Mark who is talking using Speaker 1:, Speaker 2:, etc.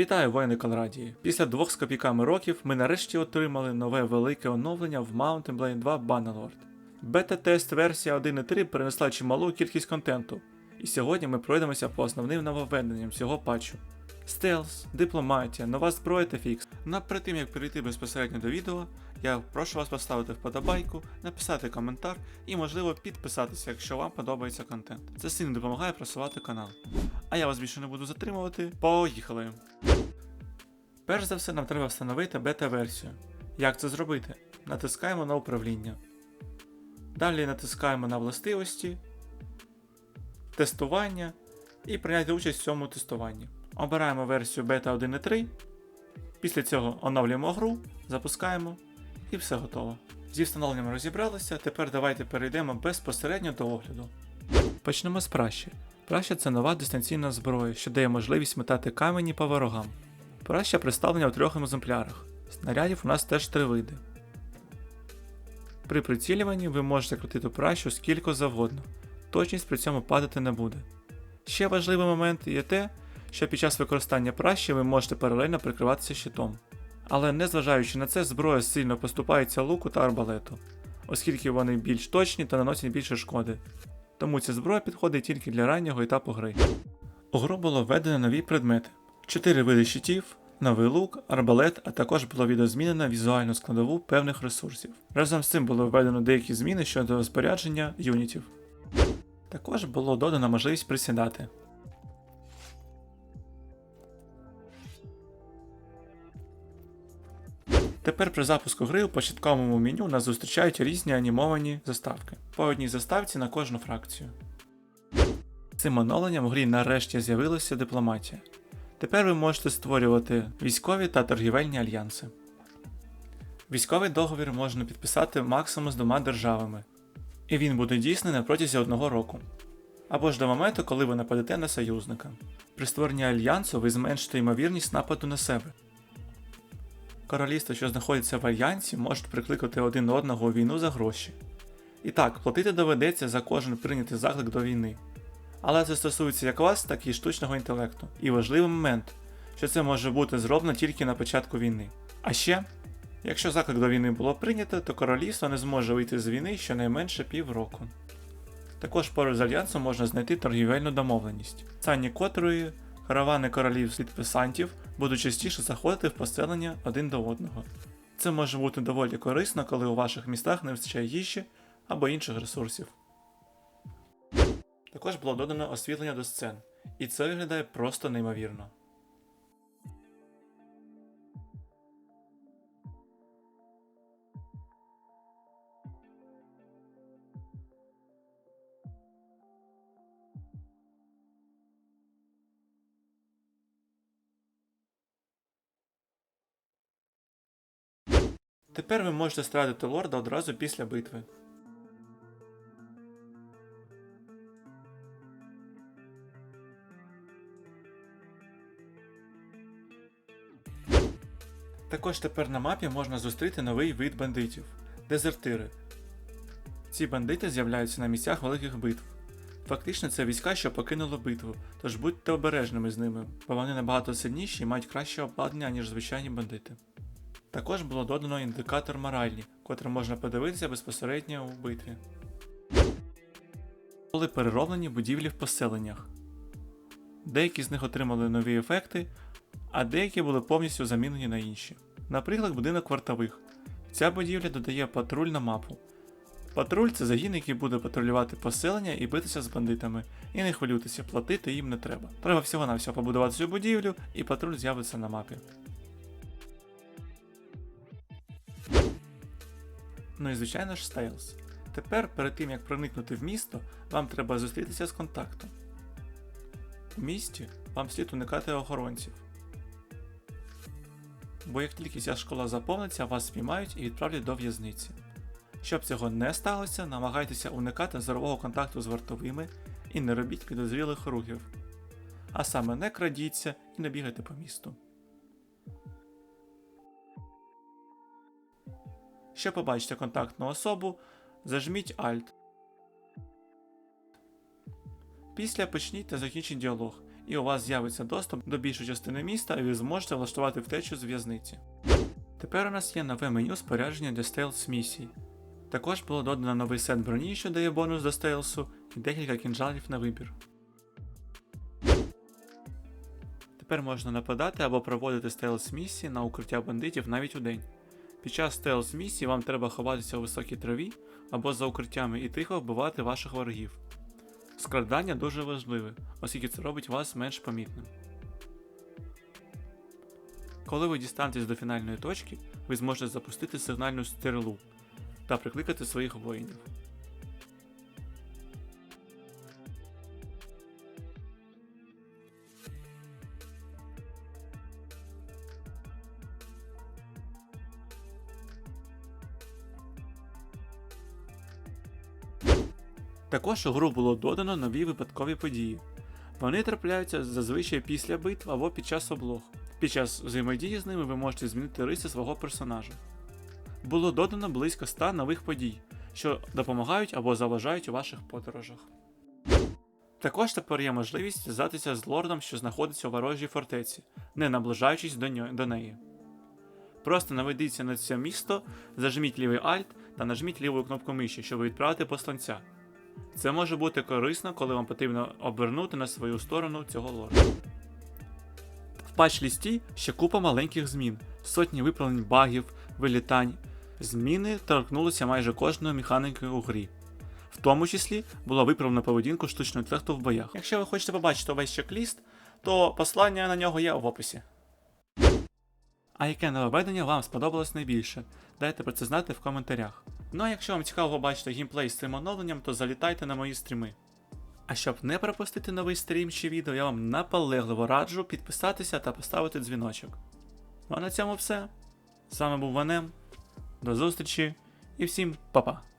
Speaker 1: Вітаю, воїни Конрадії! Після двох з копійками років ми нарешті отримали нове велике оновлення в Mountain Blade 2 Bannerlord. Бета-тест версія 1.3 принесла чималу кількість контенту, і сьогодні ми пройдемося по основним нововведенням цього патчу. Стелс, дипломатія, нова зброя та фікс. Но перед тим як перейти безпосередньо до відео, я прошу вас поставити вподобайку, написати коментар і, можливо, підписатися, якщо вам подобається контент. Це сильно допомагає просувати канал. А я вас більше не буду затримувати. Поїхали! Перш за все, нам треба встановити бета-версію. Як це зробити? Натискаємо на управління. Далі натискаємо на властивості, тестування і прийняти участь в цьому тестуванні. Обираємо версію бета 1.3. Після цього оновлюємо гру, запускаємо і все готово. Зі встановленням розібралися, тепер давайте перейдемо безпосередньо до огляду. Почнемо з пращі. Праща це нова дистанційна зброя, що дає можливість метати камені по ворогам. Праща представлена в трьох екземплярах. Снарядів у нас теж три види. При прицілюванні ви можете крутити пращу скільки завгодно, точність при цьому падати не буде. Ще важливий момент є те, що під час використання пращі ви можете паралельно прикриватися щитом. Але незважаючи на це, зброя сильно поступається луку та арбалету, оскільки вони більш точні та наносять більше шкоди. Тому ця зброя підходить тільки для раннього етапу гри. У гру було введено нові предмети: 4 види щитів, новий лук, арбалет, а також було відозмінено візуальну складову певних ресурсів. Разом з цим було введено деякі зміни щодо розпорядження юнітів. Також було додано можливість присідати. Тепер при запуску гри у початковому меню нас зустрічають різні анімовані заставки, по одній заставці на кожну фракцію. Цим оновленням в грі нарешті з'явилася дипломатія. Тепер ви можете створювати військові та торгівельні альянси. Військовий договір можна підписати максимум з двома державами, і він буде дійсний на протязі одного року. Або ж до моменту, коли ви нападете на союзника. При створенні альянсу ви зменшите ймовірність нападу на себе. Королівства, що знаходяться в альянсі, можуть прикликати один одного у війну за гроші. І так, платити доведеться за кожен прийнятий заклик до війни. Але це стосується як вас, так і штучного інтелекту. І важливий момент, що це може бути зроблено тільки на початку війни. А ще, якщо заклик до війни було прийнято, то королівство не зможе вийти з війни щонайменше півроку. Також поруч з альянсом можна знайти торгівельну домовленість, сані котрої каравани королів підписантів будуть частіше заходити в поселення один до одного. Це може бути доволі корисно, коли у ваших містах не вистачає їжі або інших ресурсів. Також було додано освітлення до сцен, і це виглядає просто неймовірно. Тепер ви можете стратити лорда одразу після битви. Також тепер на мапі можна зустріти новий вид бандитів дезертири. Ці бандити з'являються на місцях великих битв. Фактично це війська, що покинули битву, тож будьте обережними з ними, бо вони набагато сильніші і мають краще обладнання, ніж звичайні бандити. Також було додано індикатор моральні, котрий можна подивитися безпосередньо у битві. Були перероблені будівлі в поселеннях. Деякі з них отримали нові ефекти, а деякі були повністю замінені на інші. Наприклад, будинок вартових. Ця будівля додає патруль на мапу. Патруль це загін, який буде патрулювати поселення і битися з бандитами. І не хвилюйтеся, платити їм не треба. Треба всього-навсього побудувати цю будівлю, і патруль з'явиться на мапі. Ну і звичайно ж стейлс. Тепер, перед тим як проникнути в місто, вам треба зустрітися з контактом. У місті вам слід уникати охоронців. Бо як тільки ця школа заповниться, вас спіймають і відправлять до в'язниці. Щоб цього не сталося, намагайтеся уникати зорового контакту з вартовими і не робіть підозрілих рухів. А саме не крадіться і не бігайте по місту. Щоб побачити контактну особу, зажміть Alt. Після почніть та закінчіть діалог, і у вас з'явиться доступ до більшої частини міста, і ви зможете влаштувати втечу з в'язниці. Тепер у нас є нове меню спорядження для стелс місій. Також було додано новий сет броні, що дає бонус до стелсу, і декілька кінжалів на вибір. Тепер можна нападати або проводити стелс місії на укриття бандитів навіть у день. Під час стелс місії вам треба ховатися у високій траві або за укриттями і тихо вбивати ваших ворогів. Скрадання дуже важливе, оскільки це робить вас менш помітним. Коли ви дістанетесь до фінальної точки, ви зможете запустити сигнальну стрілу та прикликати своїх воїнів. Також у гру було додано нові випадкові події. Вони трапляються зазвичай після битв або під час облог. Під час взаємодії з ними ви можете змінити риси свого персонажа. Було додано близько 100 нових подій, що допомагають або заважають у ваших подорожах. Також тепер є можливість зв'язатися з лордом, що знаходиться у ворожій фортеці, не наближаючись до, ньо- до неї. Просто наведіться на це місто, зажміть лівий Alt та нажміть ліву кнопку миші, щоб відправити посланця. Це може бути корисно, коли вам потрібно обернути на свою сторону цього лорда. В патч-лісті ще купа маленьких змін, сотні виправлень багів, вилітань. Зміни торкнулися майже кожної механіки у грі. В тому числі була виправлена поведінку штучного інтелекту в боях. Якщо ви хочете побачити увесь чек-ліст, то послання на нього є в описі. А яке нововведення вам сподобалось найбільше? Дайте про це знати в коментарях. Ну а якщо вам цікаво бачити геймплей з цим оновленням, то залітайте на мої стріми. А щоб не пропустити новий стрім чи відео, я вам наполегливо раджу підписатися та поставити дзвіночок. Ну а на цьому все. З вами був Ванем. До зустрічі і всім па-па!